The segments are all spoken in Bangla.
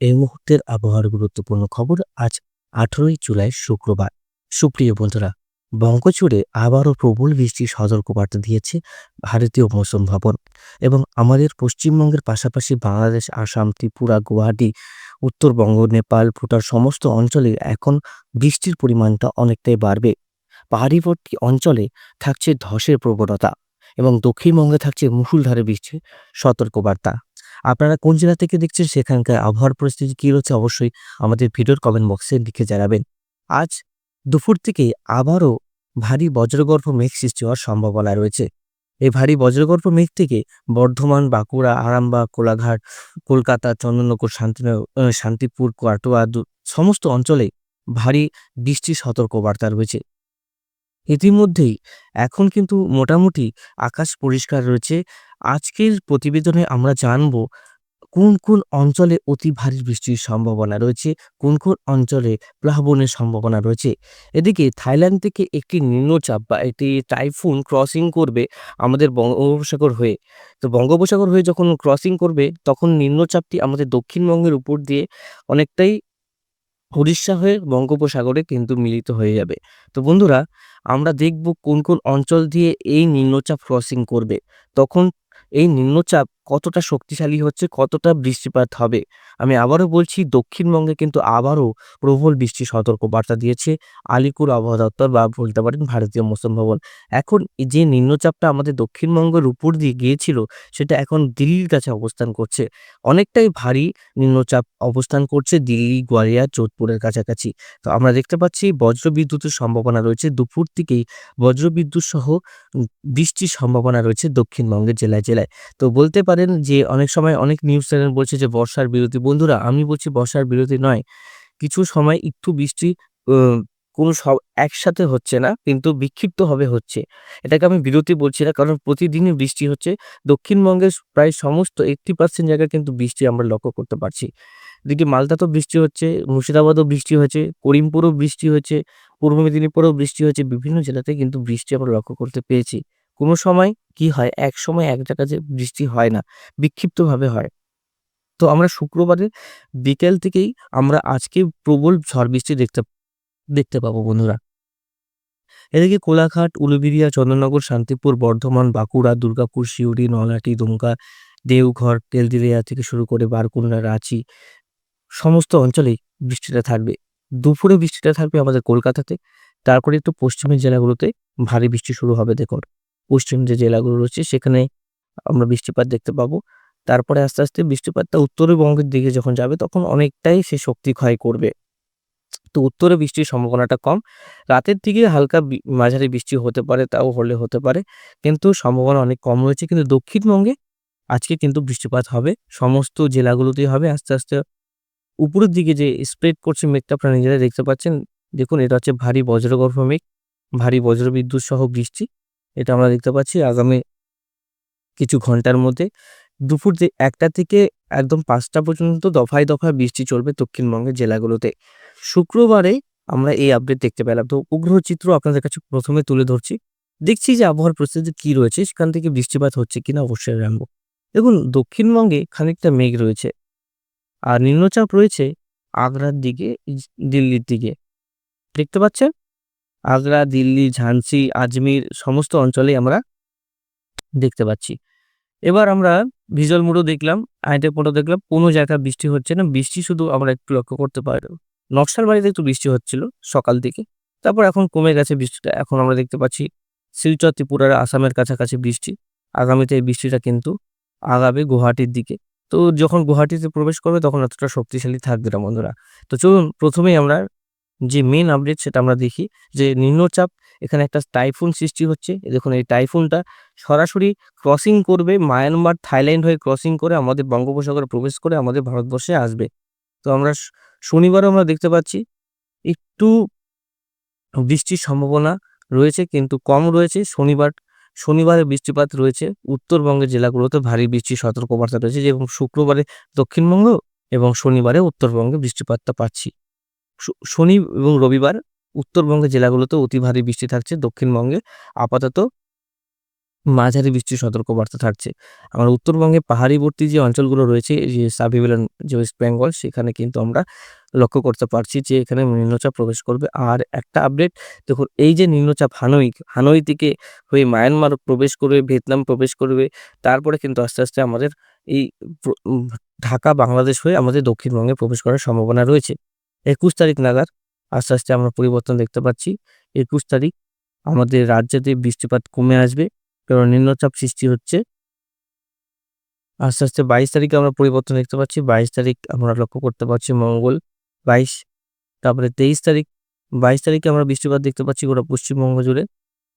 এই মুহূর্তের আবহাওয়ার গুরুত্বপূর্ণ খবর আজ আঠেরোই জুলাই শুক্রবার। সুপ্রিয় বন্ধুরা, বঙ্গজুড়ে আবারও প্রবল বৃষ্টির সতর্কবার্তা দিয়েছে ভারতীয় মৌসুম ভবন এবং আমাদের পশ্চিমবঙ্গের পাশাপাশি বাংলাদেশ, আসাম, ত্রিপুরা, গুয়াহাটি, উত্তরবঙ্গ, নেপাল, ভুটান সমস্ত অঞ্চলে এখন বৃষ্টির পরিমাণটা অনেকটাই বাড়বে। পাহাড়িবর্তী অঞ্চলে থাকছে ধসের প্রবণতা এবং দক্ষিণবঙ্গে থাকছে মুষলধারে বৃষ্টির সতর্কবার্তা। আপনারা কোন জেলা থেকে দেখছেন সেখানকার আবহাওয়ার পরিস্থিতি কী রয়েছে অবশ্যই আমাদের ভিডিওর কমেন্ট বক্সে লিখে জানাবেন। আজ দুপুর থেকে আবারও ভারী বজ্রগর্ভ মেঘ সৃষ্টি হওয়ার সম্ভাবনা রয়েছে। এই ভারী বজ্রগর্ভ মেঘ থেকে বর্ধমান, বাঁকুড়া, আরামবাগ, কোলাঘাট, কলকাতা, চন্দননগর শান্তিনগর শান্তিপুর, কাটোয়া সমস্ত অঞ্চলে ভারী বৃষ্টির সতর্কবার্তা রয়েছে। ইতিমধ্যেই এখন কিন্তু মোটামুটি আকাশ পরিষ্কার রয়েছে আজকের প্রতিবেদনে আমরা জানব কোন কোন অঞ্চলে অতি ভারী বৃষ্টির সম্ভাবনা রয়েছে, কোন কোন অঞ্চলে প্লাবনের সম্ভাবনা রয়েছে। এদিকে থাইল্যান্ড থেকে একটি নিম্নচাপ বা একটি টাইফুন ক্রসিং করবে আমাদের বঙ্গোপসাগর হয়ে। তো বঙ্গোপসাগর হয়ে যখন ক্রসিং করবে, তখন নিম্নচাপটি আমাদের দক্ষিণবঙ্গের উপর দিয়ে অনেকটাই উড়িষ্যা হয়ে বঙ্গোপসাগরে কিন্তু মিলিত হয়ে যাবে। তো বন্ধুরা, আমরা দেখব কোন কোন অঞ্চল দিয়ে এই নিম্নচাপ ক্রসিং করবে। তখন এই নিম্নচাপ কতটা শক্তিশালী হচ্ছে, কতটা বৃষ্টিপাত হবে। আমি আবারও বলছি, দক্ষিণবঙ্গে কিন্তু আবারও প্রবল বৃষ্টির সতর্ক বার্তা দিয়েছে আলিপুর আবহাওয়া দপ্তর বা বলতে পারেন ভারতীয় মৌসুম ভবন। এখন যে নিম্নচাপটা আমাদের দক্ষিণবঙ্গের উপর দিয়ে গিয়েছিল, সেটা এখন দিল্লির কাছে অবস্থান করছে। অনেকটাই ভারী নিম্নচাপ অবস্থান করছে দিল্লি গোয়ালিয়া যোধপুরের কাছাকাছি। তো আমরা দেখতে পাচ্ছি বজ্রবিদ্যুতের সম্ভাবনা রয়েছে। দুপুর থেকেই বজ্রবিদ্যুৎ সহ বৃষ্টির সম্ভাবনা রয়েছে দক্ষিণবঙ্গের জেলায় জেলায়। তো বলতে পারেন যে অনেক সময় অনেক নিউজ চ্যানেল বলছে যে বর্ষার বিরতি। বন্ধুরা, আমি বলছি বর্ষার বিরতি নয়। কিছু সময় একটু বৃষ্টি কোনো সব একসাথে হচ্ছে না, কিন্তু বিক্ষিপ্তভাবে হচ্ছে। এটাকে আমি বিরতি বলছি না, কারণ প্রতিদিনই বৃষ্টি হচ্ছে। দক্ষিণবঙ্গের প্রায় সমস্ত এইট্টি পার্সেন্ট জায়গায় কিন্তু বৃষ্টি আমরা লক্ষ্য করতে পারছি। এদিকে মালদাতেও বৃষ্টি হচ্ছে, মুর্শিদাবাদও বৃষ্টি হয়েছে, করিমপুরও বৃষ্টি হয়েছে, পূর্ব মেদিনীপুরেও বৃষ্টি হয়েছে, বিভিন্ন জেলাতে কিন্তু বৃষ্টি আমরা লক্ষ্য করতে পেরেছি কোনো সময় কি হয়? এক সময় এক জায়গায় যে বৃষ্টি হয় না, বিক্ষিপ্তভাবে হয়। তো আমরা শুক্রবারের বিকেল থেকেই আমরা আজকে প্রবল ঝড় বৃষ্টি দেখতে দেখতে পাবো বন্ধুরা। এদিকে কোলাঘাট, উলুবেড়িয়া, চন্দননগর, শান্তিপুর, বর্ধমান, বাঁকুড়া, দুর্গাপুর, সিউড়ি, নলহাটি, দুমকা, দেওঘর, তেলদিরিয়া থেকে শুরু করে বারকুন্ডা রাঁচি, সমস্ত অঞ্চলেই বৃষ্টিটা থাকবে। দুপুরে বৃষ্টিটা থাকবে আমাদের কলকাতাতে, তারপরে একটু পশ্চিমের জেলাগুলোতে ভারী বৃষ্টি শুরু হবে, দেখুন। পশ্চিম যে জেলাগুলো রয়েছে, সেখানে আমরা বৃষ্টিপাত দেখতে পাবো। তারপরে আস্তে আস্তে বৃষ্টিপাতটা উত্তরবঙ্গের দিকে যখন যাবে, তখন অনেকটাই সে শক্তি ক্ষয় করবে। তো উত্তরে বৃষ্টির সম্ভাবনাটা কম। রাতের দিকে হালকা মাঝারি বৃষ্টি হতে পারে, তাও হলে হতে পারে। কিন্তু সম্ভাবনা অনেক কম রয়েছে। কিন্তু দক্ষিণবঙ্গে আজকে কিন্তু বৃষ্টিপাত হবে। সমস্ত জেলাগুলোতেই হবে। আস্তে আস্তে উপরের দিকে যে স্প্রেড করছে মেঘটা আপনারা নিজেরা দেখতে পাচ্ছেন। দেখুন, এটা হচ্ছে ভারী বজ্রগর্ভ মেঘ। ভারী বজ্রবিদ্যুৎ সহ বৃষ্টি। এটা আমরা দেখতে পাচ্ছি। আগামী কিছু ঘণ্টার মধ্যে দুপুর যে একটা থেকে একদম পাঁচটা পর্যন্ত দফায় দফায় বৃষ্টি চলবে দক্ষিণবঙ্গের জেলাগুলোতে। শুক্রবারে আমরা এই আপডেট দেখতে পেলাম। তো উপগ্রহ চিত্র আপনাদের কাছে প্রথমে তুলে ধরছি। দেখছি যে আবহাওয়ার পরিস্থিতি কি রয়েছে, সেখান থেকে বৃষ্টিপাত হচ্ছে কিনা অবশ্যই জানব। দেখুন, দক্ষিণবঙ্গে খানিকটা মেঘ রয়েছে। আর নিম্নচাপ রয়েছে আগ্রার দিকে, দিল্লির দিকে। দেখতে পাচ্ছেন? আগ্রা, দিল্লি, ঝান্সি, আজমির সমস্ত অঞ্চলে আমরা দেখতে পাচ্ছি। এবার আমরা ভিজল মোডও দেখলাম আইটের মোডও দেখলাম, কোনো জায়গায় বৃষ্টি হচ্ছে না। বৃষ্টি শুধু আমরা একটু লক্ষ্য করতে পারি নকশাল বাড়িতে একটু বৃষ্টি হচ্ছিল সকাল দিকে। তারপর এখন কমে গেছে বৃষ্টিটা। এখন আমরা দেখতে পাচ্ছি শিলচর, ত্রিপুরার আসামের কাছাকাছি বৃষ্টি। আগামীতে এই বৃষ্টিটা কিন্তু আগাবে গুয়াহাটির দিকে। তো যখন গুয়াহাটিতে প্রবেশ করবে, তখন এতটা শক্তিশালী থাকবে না বন্ধুরা। তো চলুন, প্রথমেই আমরা যে মেন আপডেট সেটা আমরা দেখি যে নিম্নচাপ, এখানে একটা টাইফুন সৃষ্টি হচ্ছে। দেখুন, এই টাইফুনটা সরাসরি ক্রসিং করবে মায়ানমার থাইল্যান্ড হয়ে ক্রসিং করে আমাদের বঙ্গোপসাগরে প্রবেশ করে আমাদের ভারতবর্ষে আসবে। তো আমরা শনিবারও আমরা দেখতে পাচ্ছি, একটু বৃষ্টির সম্ভাবনা রয়েছে কিন্তু কম রয়েছে। শনিবার, শনিবারে বৃষ্টিপাত রয়েছে। উত্তরবঙ্গের জেলাগুলোতে ভারী বৃষ্টির সতর্কবার্তা রয়েছে এবং শুক্রবারে দক্ষিণবঙ্গ এবং শনিবারে উত্তরবঙ্গে বৃষ্টিপাতটা পাচ্ছি। শনি এবং রবিবার উত্তরবঙ্গের জেলাগুলোতে অতি ভারী বৃষ্টি থাকছে, দক্ষিণবঙ্গে আপাতত মাঝারি বৃষ্টির সতর্কবার্তা থাকছে। আমার উত্তরবঙ্গে পাহাড়িবর্তী যে অঞ্চলগুলো রয়েছে যে সাব যে ওয়েস্ট বেঙ্গল, সেখানে কিন্তু আমরা লক্ষ্য করতে পারছি যে এখানে নিম্নচাপ প্রবেশ করবে। আর একটা আপডেট দেখুন, এই যে নিম্নচাপ হানই হানই থেকে হয়ে মায়ানমার প্রবেশ করবে, ভিয়েতনাম প্রবেশ করবে, তারপরে কিন্তু আস্তে আস্তে আমাদের এই ঢাকা, বাংলাদেশ হয়ে আমাদের দক্ষিণবঙ্গে প্রবেশ করার সম্ভাবনা রয়েছে। একুশ তারিখ নাগাদ আস্তে আস্তে আমরা পরিবর্তন দেখতে পাচ্ছি। একুশ তারিখ আমাদের রাজ্যেতে বৃষ্টিপাত কমে আসবে কারণ নিম্নচাপ সৃষ্টি হচ্ছে, আস্তে আস্তে বাইশ তারিখে আমরা পরিবর্তন দেখতে পাচ্ছি। বাইশ তারিখ আমরা লক্ষ্য করতে পারছি মঙ্গল, বাইশ, তারপরে তেইশ তারিখ, বাইশ তারিখে আমরা বৃষ্টিপাত দেখতে পাচ্ছি গোটা পশ্চিমবঙ্গ জুড়ে।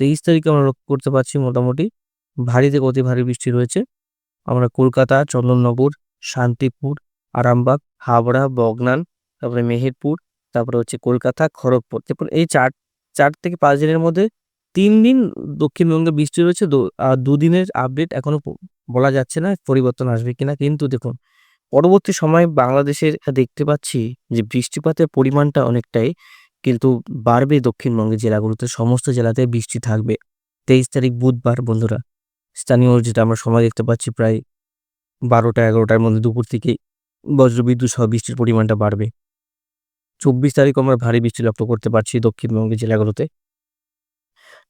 তেইশ তারিখে আমরা লক্ষ্য করতে পারছি মোটামুটি ভারী থেকে অতি ভারী বৃষ্টি রয়েছে। আমরা কলকাতা, চন্দননগর, শান্তিপুর, আরামবাগ হাবড়া বগনান তারপরে মেহেরপুর, তারপরে হচ্ছে কলকাতা, খড়গপুর। তারপর এই চার চার থেকে পাঁচ দিনের মধ্যে তিন দিন দক্ষিণবঙ্গে বৃষ্টি রয়েছে। আর দুদিনের আপডেট এখনও প- বলা যাচ্ছে না পরিবর্তন আসবে কিনা। কিন্তু দেখুন, পরবর্তী সময় বাংলাদেশের দেখতে পাচ্ছি যে বৃষ্টিপাতের পরিমাণটা অনেকটাই কিন্তু বাড়বে দক্ষিণবঙ্গের জেলাগুলোতে। সমস্ত জেলাতে বৃষ্টি থাকবে। তেইশ তারিখ বুধবার, বন্ধুরা। স্থানীয় যেটা আমরা সময় দেখতে পাচ্ছি প্রায় বারোটা, এগারোটার মধ্যে দুপুর থেকে বজ্রবিদ্যুৎ সহ বৃষ্টির পরিমাণটা বাড়বে। চব্বিশ তারিখ আমরা ভারী বৃষ্টি লক্ষ্য করতে পারছি দক্ষিণবঙ্গের জেলাগুলোতে।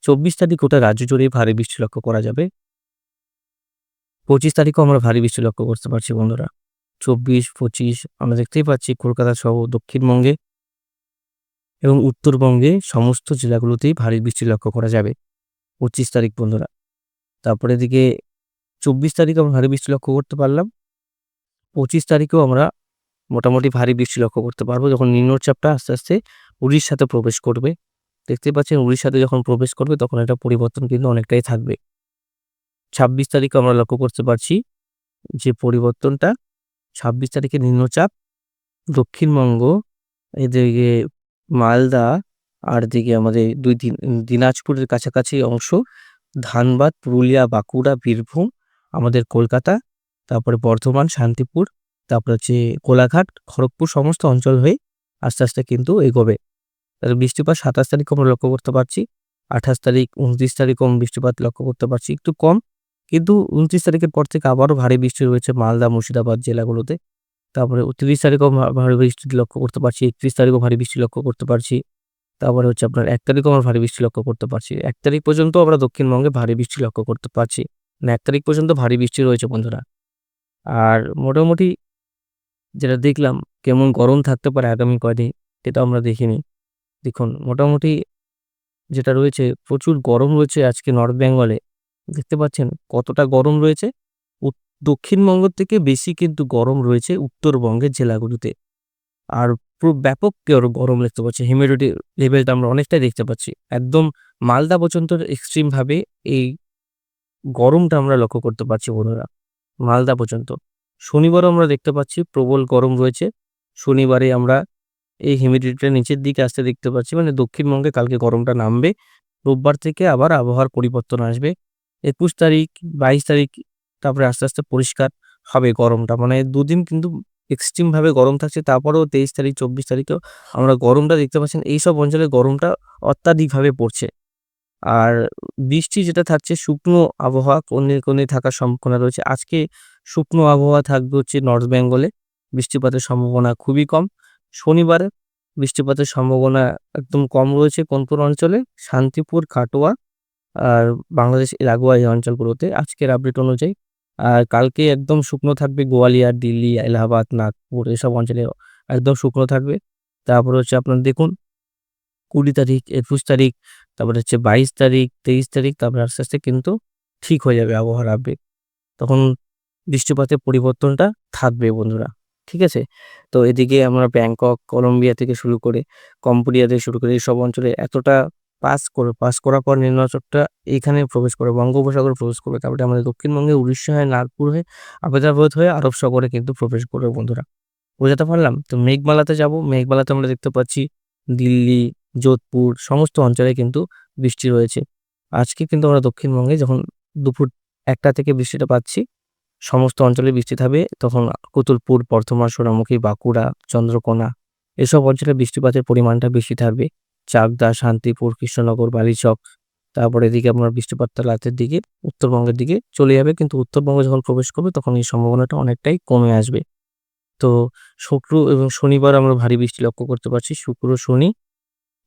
চব্বিশ তারিখ গোটা রাজ্য জুড়েই ভারী বৃষ্টি লক্ষ্য করা যাবে। পঁচিশ তারিখও আমরা ভারী বৃষ্টি লক্ষ্য করতে পারছি বন্ধুরা। চব্বিশ, পঁচিশ আমরা দেখতেই পাচ্ছি কলকাতা সহ দক্ষিণবঙ্গে এবং উত্তরবঙ্গে সমস্ত জেলাগুলোতেই ভারী বৃষ্টি লক্ষ্য করা যাবে। পঁচিশ তারিখ বন্ধুরা। তারপরে দিকে চব্বিশ তারিখ আমরা ভারী বৃষ্টি লক্ষ্য করতে পারলাম। পঁচিশ তারিখেও আমরা মোটামুটি ভারী বৃষ্টি লক্ষ্য করতে পারব। যখন নিম্নচাপটা আস্তে আস্তে উড়িষ্যাতে প্রবেশ করবে, দেখতে পাচ্ছেন উড়িষ্যাতে যখন প্রবেশ করবে, তখন এটা পরিবর্তন কিন্তু অনেকটাই থাকবে। ছাব্বিশ তারিখে আমরা লক্ষ্য করতে পারছি যে পরিবর্তনটা ছাব্বিশ তারিখে নিম্নচাপ দক্ষিণবঙ্গ, এদিকে মালদা, আর দিকে আমাদের দুই দিন, দিনাজপুরের কাছাকাছি অংশ, ধানবাদ, পুরুলিয়া, বাঁকুড়া, বীরভূম, আমাদের কলকাতা, তারপরে বর্ধমান, শান্তিপুর তারপরে হচ্ছে কোলাঘাট, খড়গপুর সমস্ত অঞ্চল হয়ে আস্তে আস্তে কিন্তু এগোবে। তাহলে বৃষ্টিপাত সাতাশ তারিখ আমরা লক্ষ্য করতে পারছি, আঠাশ তারিখ, উনত্রিশ তারিখ কম বৃষ্টিপাত লক্ষ্য করতে পারছি, একটু কম। কিন্তু উনত্রিশ তারিখের পর থেকে আবারও ভারী বৃষ্টি রয়েছে মালদা, মুর্শিদাবাদ জেলাগুলোতে। তারপরে তিরিশ তারিখও ভারী বৃষ্টি লক্ষ্য করতে পারছি, একত্রিশ তারিখও ভারী বৃষ্টি লক্ষ্য করতে পারছি। তারপরে হচ্ছে আপনার এক তারিখও আমরা ভারী বৃষ্টি লক্ষ্য করতে পারছি। এক তারিখ পর্যন্ত আমরা দক্ষিণবঙ্গে ভারী বৃষ্টি লক্ষ্য করতে পারছি। মানে এক তারিখ পর্যন্ত ভারী বৃষ্টি রয়েছে বন্ধুরা। আর মোটামুটি যেটা দেখলাম কেমন গরম থাকতে পারে আগামী কয়দিন, সেটা আমরা দেখিনি। দেখুন, মোটামুটি যেটা রয়েছে, প্রচুর গরম রয়েছে আজকে নর্থ বেঙ্গলে। দেখতে পাচ্ছেন কতটা গরম রয়েছে? দক্ষিণবঙ্গ থেকে বেশি কিন্তু গরম রয়েছে উত্তরবঙ্গের জেলাগুলোতে। আর পুরো ব্যাপক কেউ গরম দেখতে পাচ্ছি হিউমিডিটি লেভেলটা আমরা অনেকটাই দেখতে পাচ্ছি। একদম মালদা পর্যন্ত এক্সট্রিমভাবে এই গরমটা আমরা লক্ষ্য করতে পারছি বন্ধুরা, মালদা পর্যন্ত। শনিবারও আমরা দেখতে পাচ্ছি প্রবল গরম রয়েছে। শনিবারে আমরা এই হিউমিডিটিটা নিচের দিকে আসতে দেখতে পাচ্ছি মানে দক্ষিণবঙ্গে কালকে গরমটা নামবে। রোববার থেকে আবার আবহাওয়ার পরিবর্তন আসবে। একুশ তারিখ, বাইশ তারিখ তারপরে আস্তে আস্তে পরিষ্কার হবে গরমটা। মানে দুদিন কিন্তু এক্সট্রিমভাবে গরম থাকছে, তারপরেও তেইশ তারিখ, চব্বিশ তারিখেও আমরা গরমটা দেখতে পাচ্ছেন এইসব অঞ্চলে গরমটা অত্যাধিকভাবে পড়ছে। আর বৃষ্টি যেটা থাকছে, শুকনো আবহাওয়া কোনে কোনে থাকার সম্ভাবনা রয়েছে। আজকে শুকনো আবহাওয়া থাকবে হচ্ছে নর্থ বেঙ্গলে বৃষ্টিপাতের সম্ভাবনা খুবই কম। শনিবারে বৃষ্টিপাতের সম্ভাবনা একদম কম রয়েছে কোন কোন অঞ্চলে। শান্তিপুর, কাটোয়া আর বাংলাদেশ লাগোয়া এই অঞ্চলগুলোতে আজকের আপডেট অনুযায়ী আর কালকে একদম শুকনো থাকবে গোয়ালিয়ার, দিল্লি, এলাহাবাদ, নাগপুর এসব অঞ্চলে একদম শুকনো থাকবে। তারপর হচ্ছে আপনার দেখুন কুড়ি তারিখ, একুশ তারিখ, তারপরে হচ্ছে বাইশ তারিখ, তেইশ তারিখ, তারপরে আস্তে আস্তে কিন্তু ঠিক হয়ে যাবে আবহাওয়ার আপডেট তখন বৃষ্টিপাতের পরিবর্তনটা থাকবে বন্ধুরা, ঠিক আছে? তো এদিকে আমরা ব্যাংকক, কলম্বিয়া থেকে শুরু করে কম্বোডিয়া থেকে শুরু করে এইসব অঞ্চলে এতটা পাস করে, পাস করার পর নিম্নচাপটা এইখানে প্রবেশ করে, বঙ্গোপসাগরে প্রবেশ করবে। তারপরে আমাদের দক্ষিণবঙ্গে উড়িষ্যা হয়ে নাগপুর হয়ে আবেদাবাদ হয়ে আরব সাগরে কিন্তু প্রবেশ করবে বন্ধুরা। বোঝাতে পারলাম? তো মেঘমালাতে যাব। মেঘমালাতে আমরা দেখতে পাচ্ছি দিল্লি, যোধপুর সমস্ত অঞ্চলে কিন্তু বৃষ্টি রয়েছে। আজকে কিন্তু আমরা দক্ষিণবঙ্গে যখন দুপুর একটা থেকে বৃষ্টিটা পাচ্ছি সমস্ত অঞ্চলে বৃষ্টি থাকবে তখন কুতুলপুর, বর্ধমান, সোনামুখী, বাঁকুড়া, চন্দ্রকোনা এসব অঞ্চলে বৃষ্টিপাতের পরিমাণটা বেশি থাকবে। চাকদা, শান্তিপুর, কৃষ্ণনগর, বালিচক, তারপরে এদিকে আপনার বৃষ্টিপাতটা রাতের দিকে, উত্তরবঙ্গের দিকে চলে যাবে। কিন্তু উত্তরবঙ্গে যখন প্রবেশ করবে তখন এই সম্ভাবনাটা অনেকটাই কমে আসবে। তো শুক্র এবং শনিবার আমরা ভারী বৃষ্টি লক্ষ্য করতে পারছি। শুক্র, শনি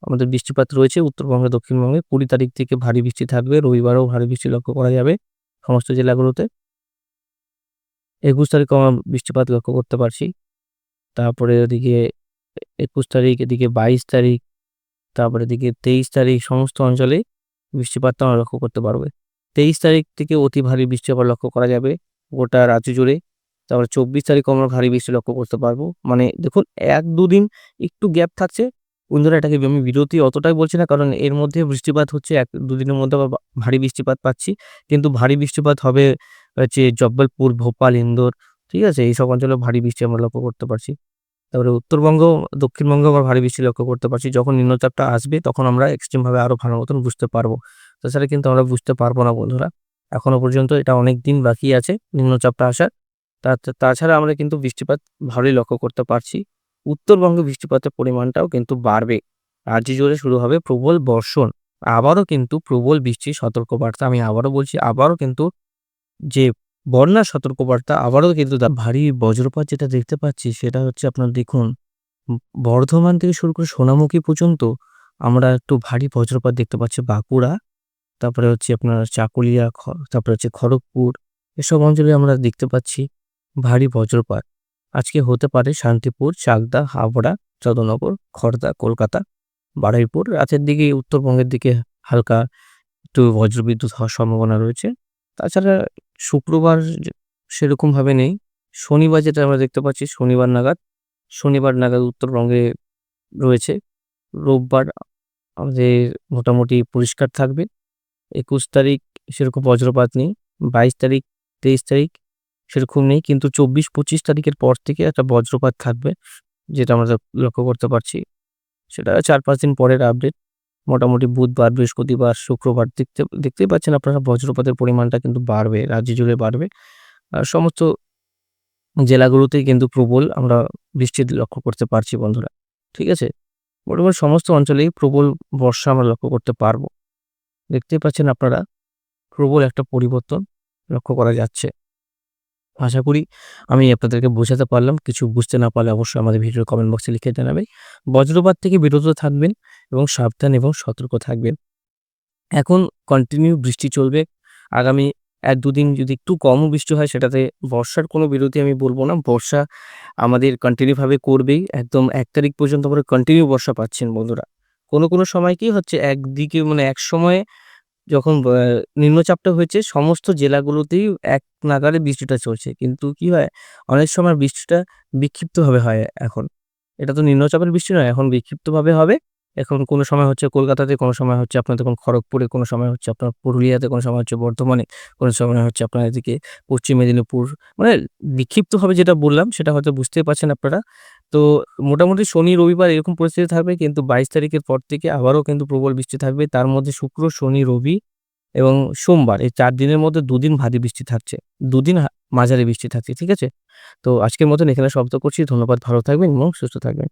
আমাদের বৃষ্টিপাত রয়েছে উত্তরবঙ্গে, দক্ষিণবঙ্গে। কুড়ি তারিখ থেকে ভারী বৃষ্টি থাকবে। রবিবারও ভারী বৃষ্টি লক্ষ্য করা যাবে সমস্ত জেলাগুলোতে। একুশ তারিখ আমরা বৃষ্টিপাত লক্ষ্য করতে পারছি। তারপরে ওদিকে একুশ তারিখ, এদিকে বাইশ তারিখ, তারপরে এদিকে তেইশ তারিখ, সমস্ত অঞ্চলে বৃষ্টিপাতটা আমরা লক্ষ্য করতে পারবে। তেইশ তারিখ থেকে অতি ভারী বৃষ্টিপাত লক্ষ্য করা যাবে গোটা রাজ্য জুড়ে। তারপরে চব্বিশ তারিখ আমরা ভারী বৃষ্টি লক্ষ্য করতে পারব। মানে দেখুন, এক দুদিন একটু গ্যাপ থাকছে। বন্ধুরা, এটাকে আমি বিরতি অতটাই বলছি না, কারণ এর মধ্যে বৃষ্টিপাত হচ্ছে, এক দুদিনের মধ্যে আবার ভারী বৃষ্টিপাত পাচ্ছি। কিন্তু ভারী বৃষ্টিপাত হবে হচ্ছে জব্বলপুর, ভোপাল, ইন্দোর, ঠিক আছে? এইসব অঞ্চলে ভারী বৃষ্টি আমরা লক্ষ্য করতে পারছি। তারপরে উত্তরবঙ্গ দক্ষিণবঙ্গ আমরা ভারী বৃষ্টি লক্ষ্য করতে পারছি। যখন নিম্নচাপটা আসবে, তখন আমরা এক্সট্রিমভাবে আরও ভালো মতন বুঝতে পারব। তাছাড়া কিন্তু আমরা বুঝতে পারব না, বন্ধুরা। এখনও পর্যন্ত এটা অনেক দিন বাকি আছে নিম্নচাপটা আসার। তাছাড়া আমরা কিন্তু বৃষ্টিপাত ভালোই লক্ষ্য করতে পারছি। উত্তরবঙ্গে বৃষ্টিপাতের পরিমাণটাও কিন্তু বাড়বে। রাজ্য জুড়ে শুরু হবে প্রবল বর্ষণ। আবারও কিন্তু প্রবল বৃষ্টির সতর্কবার্তা আমি আবারও বলছি, আবারও কিন্তু যে বন্যার সতর্কবার্তা আবারও কিন্তু ভারী বজ্রপাত যেটা দেখতে পাচ্ছি সেটা হচ্ছে আপনার দেখুন, বর্ধমান থেকে শুরু করে সোনামুখী পর্যন্ত আমরা একটু ভারী বজ্রপাত দেখতে পাচ্ছি বাঁকুড়া, তারপরে হচ্ছে আপনার চাকুলিয়া তারপরে হচ্ছে খড়গপুর, এসব অঞ্চলে আমরা দেখতে পাচ্ছি ভারী বজ্রপাত। আজকে হতে পারে শান্তিপুর, চাকদা, হাওড়া চন্দ্রনগর খড়দা কলকাতা, বারুইপুর, রাতের দিকে উত্তরবঙ্গের দিকে হালকা একটু বজ্রবিদ্যুৎ হওয়ার সম্ভাবনা রয়েছে। তাছাড়া শুক্রবার সেরকমভাবে নেই। শনিবার যেটা আমরা দেখতে পাচ্ছি, শনিবার নাগাদ। শনিবার নাগাদ উত্তরবঙ্গে রয়েছে। রোববার আমাদের মোটামুটি পরিষ্কার থাকবে। একুশ তারিখ সেরকম বজ্রপাত নেই। বাইশ তারিখ, তেইশ তারিখ সেরকম নেই। কিন্তু চব্বিশ, পঁচিশ তারিখের পর থেকে একটা বজ্রপাত থাকবে, যেটা আমরা লক্ষ্য করতে পারছি। সেটা চার পাঁচ দিন পরের আপডেট মোটামুটি বুধবার, বৃহস্পতিবার, শুক্রবার দেখতে, দেখতেই পাচ্ছেন আপনারা বজ্রপাতের পরিমাণটা কিন্তু বাড়বে, রাজ্য জুড়ে বাড়বে। সমস্ত জেলাগুলোতেই কিন্তু প্রবল আমরা বৃষ্টি লক্ষ্য করতে পারছি বন্ধুরা, ঠিক আছে? মোটামুটি সমস্ত অঞ্চলেই প্রবল বর্ষা আমরা লক্ষ্য করতে পারব। দেখতেই পাচ্ছেন আপনারা প্রবল একটা পরিবর্তন লক্ষ্য করা যাচ্ছে। আশা করি আমি আপনাদেরকে বোঝাতে পারলাম। কিছু বুঝতে না পারলে অবশ্যই আমাদের ভিডিওর কমেন্ট বক্সে লিখে জানাবে বজ্রপাত থেকে বিরত থাকবেন এবং সাবধান এবং সতর্ক থাকবেন। এখন কন্টিনিউ বৃষ্টি চলবে। আগামী এক দুদিন যদি একটু কমও বৃষ্টি হয়, সেটাতে বর্ষার কোনো বিরতি আমি বলব না। বর্ষা আমাদের কন্টিনিউভাবে করবেই। একদম এক তারিখ পর্যন্ত আমরা কন্টিনিউ বর্ষা পাচ্ছেন বন্ধুরা। কোনো কোনো সময় কি হচ্ছে, একদিকে মানে এক সময়ে যখন নিম্নচাপটা হয়েছে, সমস্ত জেলাগুলোতেই এক নাগারে বৃষ্টিটা চলছে। কিন্তু কি হয়, অনেক সময় বৃষ্টিটা বিক্ষিপ্তভাবে হয় এখন। এটা তো নিম্নচাপের বৃষ্টি নয়, এখন বিক্ষিপ্তভাবে হবে। এখন কোনো সময় হচ্ছে কলকাতাতে, কোনো সময় হচ্ছে আপনার দেখুন খড়গপুরে, কোনো সময় হচ্ছে আপনার পুরুলিয়াতে, কোনো সময় হচ্ছে বর্ধমানে, কোনো সময় হচ্ছে আপনার এদিকে পশ্চিম মেদিনীপুর। মানে বিক্ষিপ্তভাবে যেটা বললাম, সেটা হয়তো বুঝতেই পারছেন আপনারা। তো মোটামুটি শনি, রবিবার এরকম পরিস্থিতি থাকবে, কিন্তু বাইশ তারিখের পর থেকে আবারও কিন্তু প্রবল বৃষ্টি থাকবে। তার মধ্যে শুক্র, শনি, রবি এবং সোমবার, এই চার দিনের মধ্যে দুদিন ভারী বৃষ্টি থাকছে। দুদিন মাঝারি বৃষ্টি থাকছে, ঠিক আছে? তো আজকের মতন এখানে শব্দ করছি। ধন্যবাদ, ভালো থাকবেন এবং সুস্থ থাকবেন।